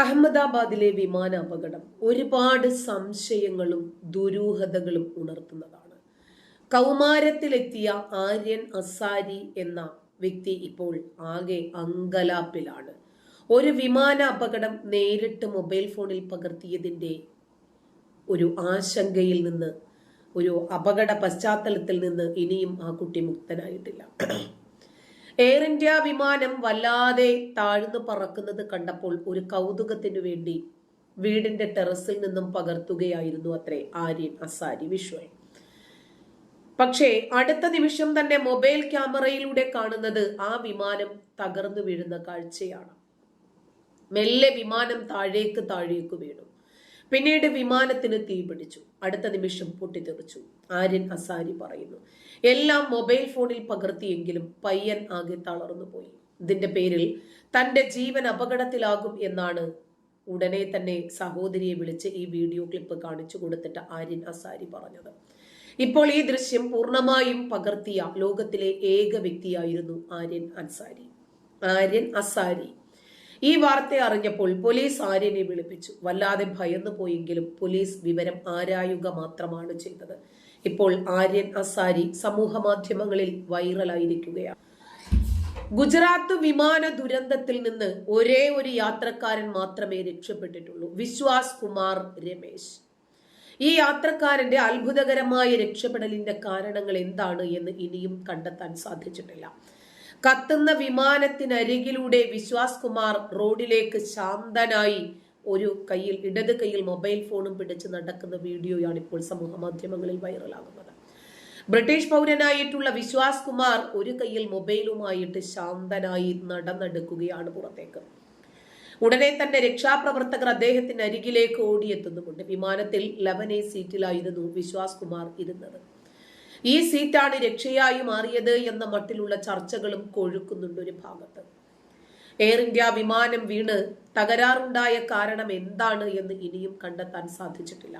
അഹമ്മദാബാദിലെ വിമാന അപകടം ഒരുപാട് സംശയങ്ങളും ദുരൂഹതകളും ഉണർത്തുന്നതാണ്. കൗമാരത്തിലെത്തിയ ആര്യൻ അസാരി എന്ന വ്യക്തി ഇപ്പോൾ ആകെ അങ്കലാപ്പിലാണ്. ഒരു വിമാന അപകടം നേരിട്ട് മൊബൈൽ ഫോണിൽ പകർത്തിയതിന്റെ ഒരു ആശങ്കയിൽ നിന്ന് ഒരു അപകട പശ്ചാത്തലത്തിൽ നിന്ന് ഇനിയും ആ കുട്ടി മുക്തനായിട്ടില്ല. എയർ ഇന്ത്യ വിമാനം വല്ലാതെ താഴ്ന്നു പറക്കുന്നത് കണ്ടപ്പോൾ ഒരു കൗതുകത്തിനു വേണ്ടി വീടിന്റെ ടെറസിൽ നിന്നും പകർത്തുകയായിരുന്നു അത്രേ ആര്യൻ അസാരി വിശ്വൻ. പക്ഷേ അടുത്ത നിമിഷം തന്നെ മൊബൈൽ ക്യാമറയിലൂടെ കാണുന്നത് ആ വിമാനം തകർന്നു വീഴുന്ന കാഴ്ചയാണ്. മെല്ലെ വിമാനം താഴേക്ക് താഴേക്ക് വീണു. പിന്നീട് വിമാനത്തിന് തീപിടിച്ചു. അടുത്ത നിമിഷം പൊട്ടിത്തെറിച്ചു. ആര്യൻ അസാരി പറയുന്നു എല്ലാം മൊബൈൽ ഫോണിൽ പകർത്തിയെങ്കിലും പയ്യൻ ആകെ തളർന്നു പോയി. ഇതിന്റെ പേരിൽ തന്റെ ജീവൻ അപകടത്തിലാകും എന്നാണ് ഉടനെ തന്നെ സഹോദരിയെ വിളിച്ച് ഈ വീഡിയോ ക്ലിപ്പ് കാണിച്ചു കൊടുത്തിട്ട് ആര്യൻ അസാരി പറഞ്ഞത്. ഇപ്പോൾ ഈ ദൃശ്യം പൂർണമായും പകർത്തിയ ലോകത്തിലെ ഏക വ്യക്തിയായിരുന്നു ആര്യൻ അൻസാരി. ആര്യൻ അസാരി. ഈ വാർത്ത അറിഞ്ഞപ്പോൾ പോലീസ് ആര്യനെ വിളിപ്പിച്ചു. വല്ലാതെ ഭയന്നു പോയെങ്കിലും പോലീസ് വിവരം ആരായുക മാത്രമാണ് ചെയ്തത്. ഇപ്പോൾ ആര്യൻ അസാരി സമൂഹ മാധ്യമങ്ങളിൽ വൈറലായിരിക്കുകയാണ്. ഗുജറാത്ത് വിമാന ദുരന്തത്തിൽ നിന്ന് ഒരേ ഒരു യാത്രക്കാരൻ മാത്രമേ രക്ഷപ്പെട്ടിട്ടുള്ളൂ. വിശ്വാസ് കുമാർ രമേശ്. ഈ യാത്രക്കാരന്റെ അത്ഭുതകരമായ രക്ഷപ്പെടലിന്റെ കാരണങ്ങൾ എന്താണ് എന്ന് ഇനിയും കണ്ടെത്താൻ സാധിച്ചിട്ടില്ല. കത്തുന്ന വിമാനത്തിനരികിലൂടെ വിശ്വാസ് കുമാർ റോഡിലേക്ക് ശാന്തനായി ഒരു കയ്യിൽ ഇടത് കയ്യിൽ മൊബൈൽ ഫോണും പിടിച്ച് നടക്കുന്ന വീഡിയോയാണ് ഇപ്പോൾ സമൂഹ മാധ്യമങ്ങളിൽ വൈറലാകുന്നത്. ബ്രിട്ടീഷ് പൗരനായിട്ടുള്ള വിശ്വാസ് കുമാർ ഒരു കയ്യിൽ മൊബൈലുമായിട്ട് ശാന്തനായി നടന്നെടുക്കുകയാണ് പുറത്തേക്ക്. ഉടനെ തന്നെ രക്ഷാപ്രവർത്തകർ അദ്ദേഹത്തിന് അരികിലേക്ക് ഓടിയെത്തുന്നുമുണ്ട്. വിമാനത്തിൽ ലെവൻ എ സീറ്റിലായിരുന്നു വിശ്വാസ് കുമാർ ഇരുന്നത്. ഈ സീറ്റാണ് രക്ഷയായി മാറിയത് എന്ന മട്ടിലുള്ള ചർച്ചകളും കൊഴുക്കുന്നുണ്ട് ഒരു ഭാഗത്ത്. എയർ ഇന്ത്യ വിമാനം വീണ് തകരാറുണ്ടായ കാരണം എന്താണ് എന്ന് ഇനിയും കണ്ടെത്താൻ സാധിച്ചിട്ടില്ല.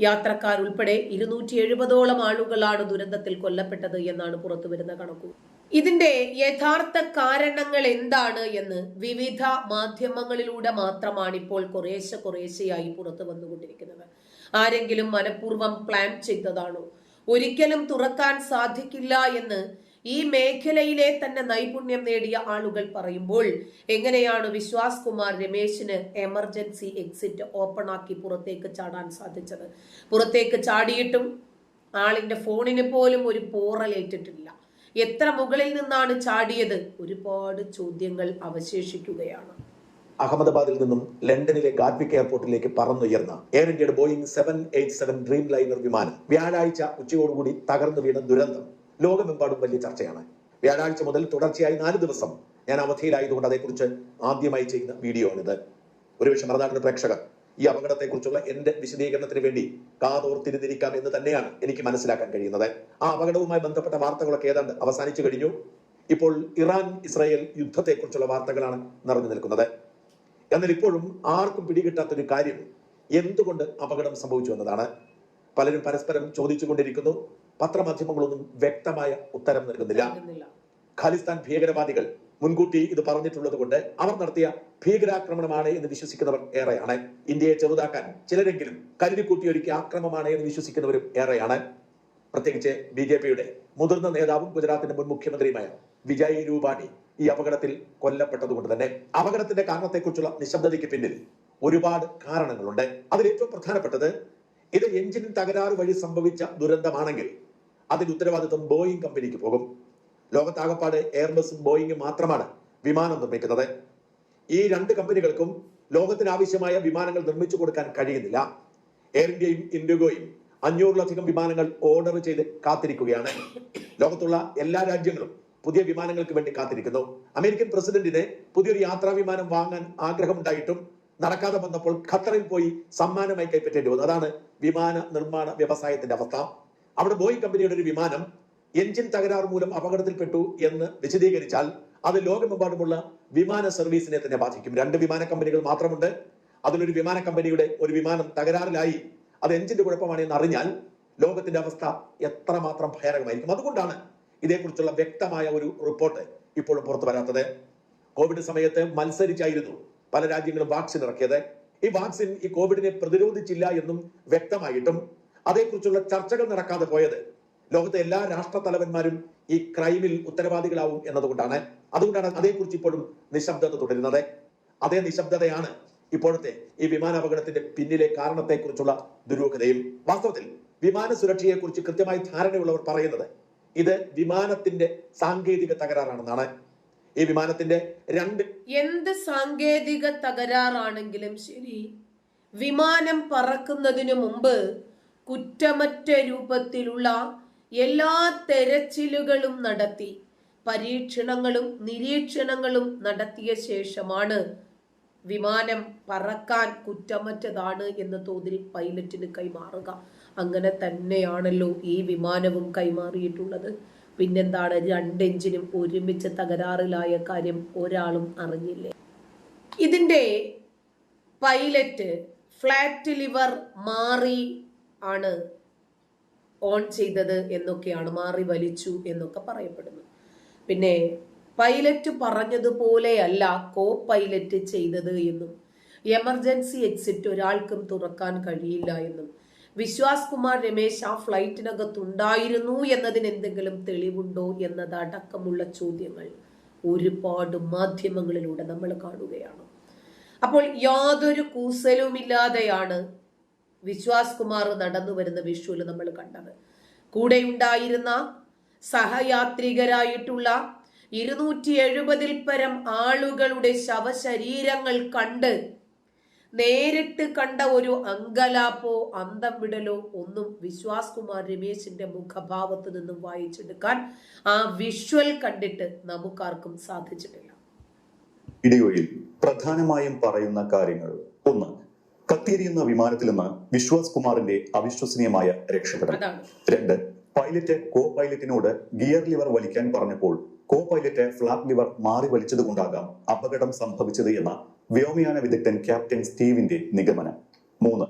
യാത്രക്കാർ ഉൾപ്പെടെ ഇരുന്നൂറ്റി എഴുപതോളം ആളുകളാണ് ദുരന്തത്തിൽ കൊല്ലപ്പെട്ടത് എന്നാണ് പുറത്തുവരുന്ന കണക്കു. ഇതിന്റെ യഥാർത്ഥ കാരണങ്ങൾ എന്താണ് എന്ന് വിവിധ മാധ്യമങ്ങളിലൂടെ മാത്രമാണ് ഇപ്പോൾ കുറേശ്ശെ കുറേശ്ശെയായി പുറത്തു വന്നുകൊണ്ടിരിക്കുന്നത് ആരെങ്കിലും മനഃപൂർവം പ്ലാൻ ചെയ്തതാണോ? ഒരിക്കലും തുറക്കാൻ സാധിക്കില്ല എന്ന് ഈ മേഖലയിലെ തന്നെ നൈപുണ്യം നേടിയ ആളുകൾ പറയുമ്പോൾ എങ്ങനെയാണ് വിശ്വാസ് കുമാർ രമേശിന് എമർജൻസി എക്സിറ്റ് ഓപ്പൺ ആക്കി പുറത്തേക്ക് ചാടാൻ സാധിച്ചത്? പുറത്തേക്ക് ചാടിയിട്ടും ആളിന്റെ ഫോണിന് പോലും ഒരു പോറലേറ്റിട്ടില്ല എത്ര മുകളിൽ നിന്നാണ് ചാടിയത്? ഒരുപാട് ചോദ്യങ്ങൾ അവശേഷിക്കുകയാണ്. അഹമ്മദാബാദിൽ നിന്നും ലണ്ടനിലെ ഗാഡ്വിക് എയർപോർട്ടിലേക്ക് പറന്നുയർന്ന എയർ ഇന്ത്യയുടെ Boeing seven eight seven Dreamliner വിമാനം വ്യാഴാഴ്ച ഉച്ചയോടുകൂടി തകർന്നു വീണ ദുരന്തം. ലോകമെമ്പാടും വലിയ ചർച്ചയാണ്. വ്യാഴാഴ്ച മുതൽ തുടർച്ചയായി നാല് ദിവസം ഞാൻ അവധിയിലായതുകൊണ്ട് അതേക്കുറിച്ച് ആദ്യമായി ചെയ്യുന്ന വീഡിയോ ആണിത് ഒരുപക്ഷെ മറുനാട്ടിലെ പ്രേക്ഷകർ ഈ അപകടത്തെക്കുറിച്ചുള്ള എന്റെ വിശദീകരണത്തിന് വേണ്ടി കാതോർത്തിരുന്നിരിക്കാം എന്ന് തന്നെയാണ് എനിക്ക് മനസ്സിലാക്കാൻ കഴിയുന്നത്. ആ അപകടവുമായി ബന്ധപ്പെട്ട വാർത്തകളൊക്കെ ഏതാണ്ട് അവസാനിച്ചു കഴിഞ്ഞു. ഇപ്പോൾ ഇറാൻ ഇസ്രായേൽ യുദ്ധത്തെക്കുറിച്ചുള്ള വാർത്തകളാണ് നിറഞ്ഞു നിൽക്കുന്നത്. എന്നാൽ ഇപ്പോഴും ആർക്കും പിടികിട്ടാത്തൊരു കാര്യം എന്തുകൊണ്ട് അപകടം സംഭവിച്ചു എന്നതാണ്. പലരും പരസ്പരം ചോദിച്ചുകൊണ്ടിരിക്കുന്നു. പത്രമാധ്യമങ്ങളൊന്നും വ്യക്തമായ ഉത്തരം നൽകുന്നില്ല. ഖാലിസ്ഥാൻ ഭീകരവാദികൾ മുൻകൂട്ടി ഇത് പറഞ്ഞിട്ടുള്ളത് കൊണ്ട് അവർ നടത്തിയ ഭീകരാക്രമണമാണ് എന്ന് വിശ്വസിക്കുന്നവർ ഏറെയാണ്. ഇന്ത്യയെ ചെറുതാക്കാൻ ചിലരെങ്കിലും കരുതിക്കൂട്ടി ഒരുക്കിയ ആക്രമമാണ് എന്ന് വിശ്വസിക്കുന്നവരും ഏറെയാണ്. പ്രത്യേകിച്ച് ബി ജെ പിയുടെ മുതിർന്ന നേതാവും ഗുജറാത്തിന്റെ മുൻ മുഖ്യമന്ത്രിയുമായ വിജയ് രൂപാണി ഈ അപകടത്തിൽ കൊല്ലപ്പെട്ടതുകൊണ്ട് തന്നെ അപകടത്തിന്റെ കാരണത്തെക്കുറിച്ചുള്ള നിശബ്ദതയ്ക്ക് പിന്നിൽ ഒരുപാട് കാരണങ്ങളുണ്ട്. അതിൽ ഏറ്റവും പ്രധാനപ്പെട്ടത് ഇത് എഞ്ചിൻ തകരാറ് വഴി സംഭവിച്ച ദുരന്തമാണെങ്കിൽ അതിന്റെ ഉത്തരവാദിത്വം ബോയിങ് കമ്പനിക്ക് പോകും. ലോകത്താകപ്പാട് എയർബസും ബോയിങ്ങും മാത്രമാണ് വിമാനം നിർമ്മിക്കുന്നത്. ഈ രണ്ട് കമ്പനികൾക്കും ലോകത്തിന് ആവശ്യമായ വിമാനങ്ങൾ നിർമ്മിച്ചു കൊടുക്കാൻ കഴിയുന്നില്ല. എയർ ഇന്ത്യയും ഇൻഡിഗോയും അഞ്ഞൂറിലധികം വിമാനങ്ങൾ ഓർഡർ ചെയ്ത് കാത്തിരിക്കുകയാണ്. ലോകത്തുള്ള എല്ലാ രാജ്യങ്ങളും പുതിയ വിമാനങ്ങൾക്ക് വേണ്ടി കാത്തിരിക്കുന്നു. അമേരിക്കൻ പ്രസിഡന്റിന് പുതിയൊരു യാത്രാ വിമാനം വാങ്ങാൻ ആഗ്രഹമുണ്ടായിട്ടും നടക്കാതെ വന്നപ്പോൾ ഖത്തറിൽ പോയി സമ്മാനമായി കൈപ്പറ്റേണ്ടി വന്നു. അതാണ് വിമാന നിർമ്മാണ വ്യവസായത്തിന്റെ അവസ്ഥ. അവിടെ ബോയിങ് കമ്പനിയുടെ ഒരു വിമാനം എഞ്ചിൻ തകരാർ മൂലം അപകടത്തിൽപ്പെട്ടു എന്ന് വിശദീകരിച്ചാൽ അത് ലോകമെമ്പാടുമുള്ള വിമാന സർവീസിനെ തന്നെ ബാധിക്കും. രണ്ട് വിമാന കമ്പനികൾ മാത്രമുണ്ട്. അതിലൊരു വിമാന കമ്പനിയുടെ ഒരു വിമാനം തകരാറിലായി അത് എഞ്ചിന്റെ കുഴപ്പമാണ് എന്ന് അറിഞ്ഞാൽ ലോകത്തിന്റെ അവസ്ഥ എത്രമാത്രം ഭയാനകമായിരിക്കും. അതുകൊണ്ടാണ് ഇതേക്കുറിച്ചുള്ള വ്യക്തമായ ഒരു റിപ്പോർട്ട് ഇപ്പോഴും പുറത്തു വരാത്തത്. കോവിഡ് സമയത്ത് മത്സരിച്ചായിരുന്നു പല രാജ്യങ്ങളും വാക്സിൻ ഇറക്കിയത്. ഈ വാക്സിൻ ഈ കോവിഡിനെ പ്രതിരോധിച്ചില്ല എന്നും വ്യക്തമായിട്ടും അതേക്കുറിച്ചുള്ള ചർച്ചകൾ നടക്കാതെ പോയത് ലോകത്തെ എല്ലാ രാഷ്ട്ര തലവന്മാരും ഈ ക്രൈമിൽ ഉത്തരവാദികളാവും എന്നതുകൊണ്ടാണ്. അതുകൊണ്ടാണ് അതേക്കുറിച്ച് ഇപ്പോഴും നിശബ്ദത തുടരുന്നത്. അതേ നിശബ്ദതയാണ് ഇപ്പോഴത്തെ ഈ വിമാന അപകടത്തിന്റെ പിന്നിലെ കാരണത്തെക്കുറിച്ചുള്ള ദുരൂഹതയും. വാസ്തവത്തിൽ വിമാന സുരക്ഷയെക്കുറിച്ച് കൃത്യമായി ധാരണയുള്ളവർ പറയുന്നത് ഇത് വിമാനത്തിന്റെ സാങ്കേതിക തകരാറാണെന്നാണ്. ഈ വിമാനത്തിന്റെ രണ്ട് എന്ത് സാങ്കേതിക തകരാറാണെങ്കിലും ശരി. വിമാനം പറക്കുന്നതിനു മുമ്പ് കുറ്റമറ്റ രൂപത്തിലുള്ള എല്ലാ തെരച്ചിലുകളും നടത്തി പരീക്ഷണങ്ങളും നിരീക്ഷണങ്ങളും നടത്തിയ ശേഷമാണ് വിമാനം പറക്കാൻ കുറ്റമറ്റതാണ് എന്ന തോതിൽ പൈലറ്റിന് കൈമാറുക. അങ്ങനെ തന്നെയാണല്ലോ ഈ വിമാനവും കൈമാറിയിട്ടുള്ളത്. പിന്നെന്താണ്? രണ്ട് എഞ്ചിനും ഒരുമിച്ച് തകരാറിലായ കാര്യം ഒരാളും അറിഞ്ഞില്ലേ? ഇതിന്റെ പൈലറ്റ് ഫ്ലാറ്റ് ലിവർ മാറി ആണ് ഓൺ ചെയ്തത് എന്നൊക്കെയാണ് മാറി വലിച്ചു എന്നൊക്കെ പറയപ്പെടുന്നു പിന്നെ പൈലറ്റ് പറഞ്ഞതുപോലെയല്ല കോ പൈലറ്റ് ചെയ്തത് എന്നും എമർജൻസി എക്സിറ്റ് ഒരാൾക്കും തുറക്കാൻ കഴിയില്ല എന്നും. വിശ്വാസ് കുമാർ രമേശ് ആ ഫ്ലൈറ്റിനകത്തുണ്ടായിരുന്നു എന്നതിന് എന്തെങ്കിലും തെളിവുണ്ടോ എന്നതടക്കമുള്ള ചോദ്യങ്ങൾ ഒരുപാട് മാധ്യമങ്ങളിലൂടെ നമ്മൾ കാണുകയാണ്. അപ്പോൾ യാതൊരു കൂസലുമില്ലാതെയാണ് വിശ്വാസ് കുമാർ നടന്നു വരുന്ന വിഷുവിൽ നമ്മൾ കണ്ടത്. കൂടെ ഉണ്ടായിരുന്ന സഹയാത്രികരായിട്ടുള്ള ഇരുന്നൂറ്റി എഴുപതിൽ പരം ആളുകളുടെ ശവശരീരങ്ങൾ കണ്ട് നേരിട്ട് കണ്ട ഒരു അങ്കലാപ്പോ അന്തം വിടലോ ഒന്നും വിശ്വാസ് കുമാർ രമേശിന്റെ മുഖഭാവത്ത് നിന്നും വായിച്ചെടുക്കാൻ ആ വിഷ്വൽ കണ്ടിട്ട് നമുക്കാർക്കും സാധിച്ചിട്ടില്ല. വീഡിയോയിൽ പ്രധാനമായും പറയുന്ന കാര്യങ്ങൾ. ഒന്ന് കത്തിയെരിയുന്ന വിമാനത്തിൽ നിന്ന് വിശ്വാസ് കുമാറിന്റെ അവിശ്വസനീയമായ രക്ഷപ്പെടൽ. രണ്ട് പൈലറ്റ് കോ പൈലറ്റിനോട് ഗിയർ ലിവർ വലിക്കാൻ പറഞ്ഞപ്പോൾ കോ പൈലറ്റ് ഫ്ലാഗ് ലിവർ മാറി വലിച്ചത് കൊണ്ടാകാം അപകടം സംഭവിച്ചത് എന്ന വ്യോമയാന വിദഗ്ധൻ ക്യാപ്റ്റൻ സ്റ്റീവിന്റെ നിഗമനം. മൂന്ന്.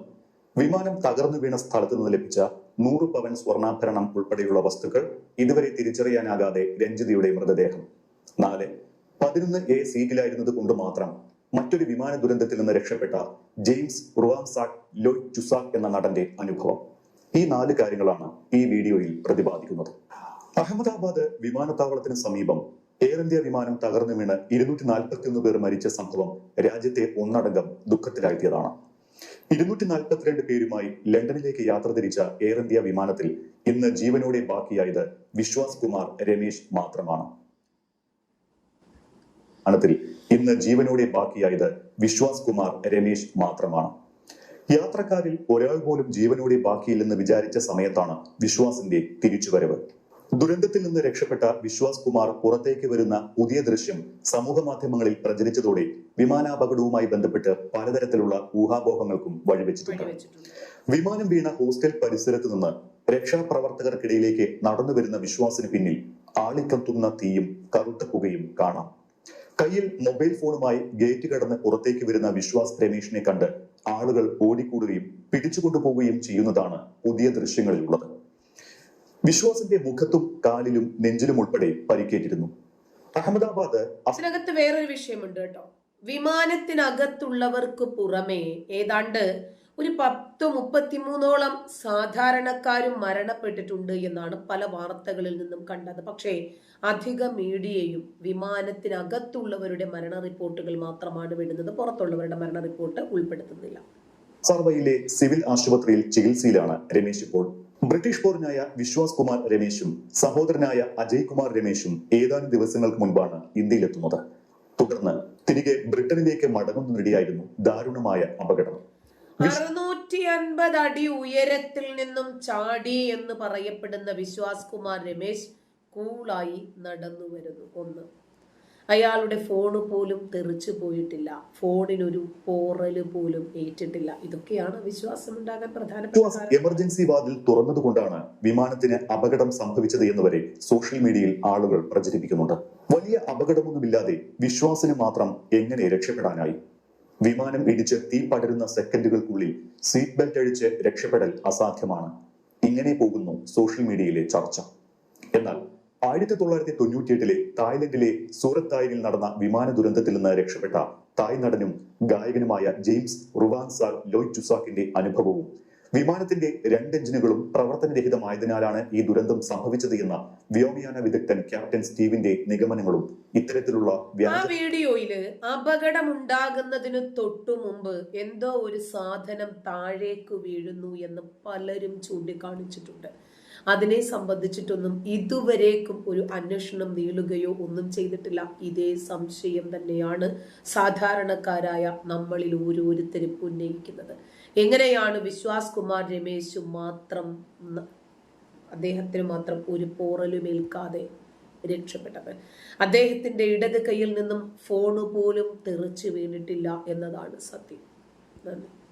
വിമാനം തകർന്നു വീണ സ്ഥലത്ത് നിന്ന് ലഭിച്ച നൂറ് പവൻ സ്വർണാഭരണം ഉൾപ്പെടെയുള്ള വസ്തുക്കൾ ഇതുവരെ തിരിച്ചറിയാനാകാതെ രഞ്ജിതയുടെ മൃതദേഹം. നാല്. പതിനൊന്ന് എ സീറ്റിലായിരുന്നത് കൊണ്ട് മാത്രം മറ്റൊരു വിമാന ദുരന്തത്തിൽ നിന്ന് രക്ഷപ്പെട്ട ജെയിംസ് റുവാംസാക് ലോയ് ചുസാക് എന്ന നടന്റെ അനുഭവം. ഈ നാല് കാര്യങ്ങളാണ് ഈ വീഡിയോയിൽ പ്രതിപാദിക്കുന്നത്. അഹമ്മദാബാദ് വിമാനത്താവളത്തിന് സമീപം എയർ ഇന്ത്യ വിമാനം തകർന്നു വീണ് ഇരുന്നൂറ്റി നാൽപ്പത്തിയൊന്ന് പേർ മരിച്ച സംഭവം രാജ്യത്തെ ഒന്നടങ്കം ദുഃഖത്തിലാഴ്ത്തിയതാണ്. ഇരുന്നൂറ്റി നാൽപ്പത്തിരണ്ട് പേരുമായി ലണ്ടനിലേക്ക് യാത്ര തിരിച്ച എയർ ഇന്ത്യ വിമാനത്തിൽ ഇന്ന് ജീവനോടെ ബാക്കിയായത് വിശ്വാസ് കുമാർ രമേശ് മാത്രമാണ്. വിമാനത്തിൽ ഇന്ന് ജീവനോടെ ബാക്കിയായത് വിശ്വാസ് കുമാർ രമേശ് മാത്രമാണ്. യാത്രക്കാരിൽ ഒരാൾ പോലും ജീവനോടെ ബാക്കിയില്ലെന്ന് വിചാരിച്ച സമയത്താണ് വിശ്വാസിന്റെ തിരിച്ചുവരവ്. ദുരന്തത്തിൽ നിന്ന് രക്ഷപ്പെട്ട വിശ്വാസ് കുമാർ പുറത്തേക്ക് വരുന്ന പുതിയ ദൃശ്യം സമൂഹ മാധ്യമങ്ങളിൽ പ്രചരിച്ചതോടെ വിമാനാപകടവുമായി ബന്ധപ്പെട്ട് പലതരത്തിലുള്ള ഊഹാപോഹങ്ങൾക്കും വഴിവെച്ചിട്ടുണ്ട്. വിമാനം വീണ ഹോസ്റ്റൽ പരിസരത്ത് നിന്ന് രക്ഷാപ്രവർത്തകർക്കിടയിലേക്ക് നടന്നു വരുന്ന വിശ്വാസിന് പിന്നിൽ ആളിക്കത്തുന്ന തീയും കറുത്ത പുകയും കാണാം. കയ്യിൽ മൊബൈൽ ഫോണുമായി ഗേറ്റ് കടന്ന് പുറത്തേക്ക് വരുന്ന വിശ്വാസ് രമേഷിനെ കണ്ട് ആളുകൾ ഓടിക്കൂടുകയും പിടിച്ചുകൊണ്ടുപോവുകയും ചെയ്യുന്നതാണ് പുതിയ ദൃശ്യങ്ങളിലുള്ളത്. വിശ്വാസിന്റെ മുഖത്തും കാലിലും നെഞ്ചിലും ഉൾപ്പെടെ പരിക്കേറ്റിരുന്നു. അഹമ്മദാബാദ് അതിനകത്ത് വേറൊരു വിഷയമുണ്ട് കേട്ടോ. വിമാനത്തിനകത്തുള്ളവർക്ക് പുറമേ ഏതാണ്ട് ഒരു പത്ത് മുപ്പത്തിമൂന്നോളം സാധാരണക്കാരും മരണപ്പെട്ടിട്ടുണ്ട് എന്നാണ് പല വാർത്തകളിൽ നിന്നും കണ്ടത്. പക്ഷേ അധിക മീഡിയയും വിമാനത്തിനകത്തുള്ളവരുടെ മരണ റിപ്പോർട്ടുകൾ മാത്രമാണ് വിടുന്നത്. പുറത്തുള്ളവരുടെ മരണ റിപ്പോർട്ട് ഉൾപ്പെടുത്തുന്നില്ല. സർവയിലെ സിവിൽ ആശുപത്രിയിൽ ചികിത്സയിലാണ് രമേശ് ഇപ്പോൾ ബ്രിട്ടീഷ് പൗരനായ വിശ്വാസ് കുമാർ രമേശും സഹോദരനായ അജയ് കുമാർ രമേശും ഏതാനും ദിവസങ്ങൾക്ക് മുൻപാണ് ഇന്ത്യയിലെത്തുന്നത്. തുടർന്ന് തിരികെ ബ്രിട്ടനിലേക്ക് മടങ്ങുന്നതിനിടെയായിരുന്നു ദാരുണമായ അപകടം. അറുന്നൂറ്റി അൻപത് അടി ഉയരത്തിൽ നിന്നും ചാടി എന്ന് പറയപ്പെടുന്ന വിശ്വാസ് കുമാർ രമേശ് കൂളായി നടന്നു വരുന്നു ഒന്ന്. അയാളുടെ ഫോണ് പോലും തെറിച്ചു പോയിട്ടില്ല. ഫോണിനൊരു പോറൽ പോലും ഏറ്റിട്ടില്ല. ഇതൊക്കെയാണ് വിശ്വാസം ഉണ്ടാകാൻ പ്രധാനപ്പെട്ട എമർജൻസി വാതിൽ തുറന്നതുകൊണ്ടാണ് വിമാനത്തിന് അപകടം സംഭവിച്ചത് എന്നുവരെ സോഷ്യൽ മീഡിയയിൽ ആളുകൾ പ്രചരിപ്പിക്കുന്നുണ്ട്. വലിയ അപകടമൊന്നുമില്ലാതെ വിശ്വാസിന് മാത്രം എങ്ങനെ രക്ഷപ്പെടാനായി? വിമാനം ഇടിച്ച് തീ പടരുന്ന സെക്കൻഡുകൾക്കുള്ളിൽ സീറ്റ് ബെൽറ്റ് അഴിച്ച് രക്ഷപ്പെടൽ അസാധ്യമാണ്. ഇങ്ങനെ പോകുന്നു സോഷ്യൽ മീഡിയയിലെ ചർച്ച. എന്നാൽ ആയിരത്തി തൊള്ളായിരത്തി തൊണ്ണൂറ്റിയെട്ടിലെ തായ്ലൻഡിലെ സൂറത്ത് തായിലിൽ നടന്ന വിമാന ദുരന്തത്തിൽ നിന്ന് രക്ഷപ്പെട്ട തായ് നടനും ഗായകനുമായ ജെയിംസ് റുവാൻസാർ ലോയ് ചുസാക്കിന്റെ അനുഭവവും വിമാനത്തിന്റെ രണ്ട് എഞ്ചിനുകളും പ്രവർത്തനരഹിതമായതിനാലാണ് ഈ ദുരന്തം സംഭവിച്ചത് എന്ന വ്യോമയാന വിദഗ്ധൻ ക്യാപ്റ്റൻ സ്റ്റീവിന്റെ നിഗമനങ്ങളും ഇത്തരത്തിലുള്ള ആ വീഡിയോയിൽ അപകടമുണ്ടാകുന്നതിന് തൊട്ടു മുമ്പ് എന്തോ ഒരു സാധനം താഴേക്ക് വീഴുന്നു എന്ന് പലരും ചൂണ്ടിക്കാണിച്ചിട്ടുണ്ട്. അതിനെ സംബന്ധിച്ചിട്ടൊന്നും ഇതുവരേക്കും ഒരു അന്വേഷണം നീളുകയോ ഒന്നും ചെയ്തിട്ടില്ല. ഇതേ സംശയം തന്നെയാണ് സാധാരണക്കാരായ നമ്മളിൽ ഓരോരുത്തരും ഉന്നയിക്കുന്നത്. എങ്ങനെയാണ് വിശ്വാസ് കുമാർ രമേശ് മാത്രം അദ്ദേഹത്തിന് മാത്രം ഒരു പോറലുമേൽക്കാതെ രക്ഷപ്പെട്ടത്? അദ്ദേഹത്തിന്റെ ഇടത് കൈയിൽ നിന്നും ഫോണ് പോലും തെറിച്ചു വീണിട്ടില്ല എന്നതാണ് സത്യം. നന്ദി.